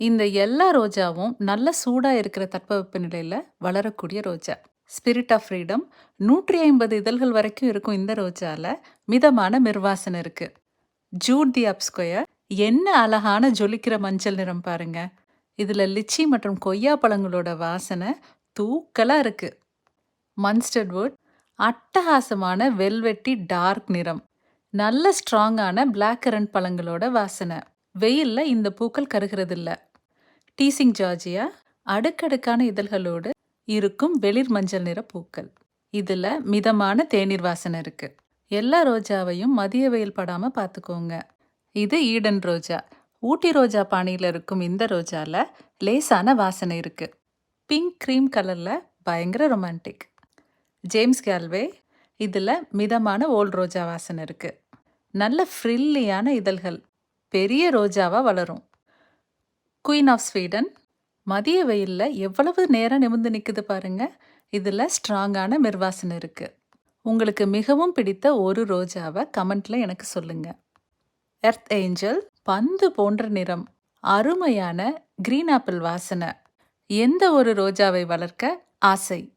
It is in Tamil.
இந்த எல்லா ரோஜாவும் நல்ல சூடா இருக்கிற தட்பவெப்ப நிலையில் வளரக்கூடிய ரோஜா. ஸ்பிரிட் ஆஃப் ஃப்ரீடம் 150 இதழ்கள் வரைக்கும் இருக்கும் இந்த ரோஜால மிதமான மிர்வாசனை இருக்கு. ஜூட் தி அப்ஸ்கொயர் என்ன அழகான ஜொலிக்கிற மஞ்சள் நிறம் பாருங்க. இதுல லிச்சி மற்றும் கொய்யா பழங்களோட வாசனை தூக்கலா இருக்கு. மன்ஸ்டர்ட் வுட் அட்டகாசமான வெல்வெட்டி டார்க் நிறம். நல்ல ஸ்ட்ராங்கான பிளாக் கரண்ட் பழங்களோட வாசனை. வெயில்ல இந்த பூக்கள் கருகிறதில்ல. டீசிங் ஜார்ஜியா அடுக்கடுக்கான இதழ்களோடு இருக்கும் வெளிர் மஞ்சள் நிற பூக்கள். இதில் மிதமான தேநீர் வாசனை இருக்குது எல்லா ரோஜாவையும் மதிய வெயில் படாமல் பார்த்துக்கோங்க. இது ஈடன் ரோஜா. ஊட்டி ரோஜா பாணியில் இருக்கும் இந்த ரோஜாவில் லேசான வாசனை இருக்கு. பிங்க் க்ரீம் கலரில் பயங்கர ரொமான்டிக். ஜேம்ஸ் கேல்வே இதில் மிதமான ஓல்ட் ரோஜா வாசனை இருக்கு. நல்ல ஃப்ரில்லியான இதழ்கள். பெரிய ரோஜாவாக வளரும். குயின் ஆஃப் ஸ்வீடன் மதிய வெயிலில் எவ்வளவு நேரம் நிமிர்ந்து நிற்குது பாருங்க. இதில் ஸ்ட்ராங்கான மிர்வாசனை இருக்கு. உங்களுக்கு மிகவும் பிடித்த ஒரு ரோஜாவை கமெண்ட்ல எனக்கு சொல்லுங்க. எர்த் ஏஞ்சல் பந்து போன்ற நிறம். அருமையான கிரீன் ஆப்பிள் வாசனை. எந்த ஒரு ரோஜாவை வளர்க்க ஆசை.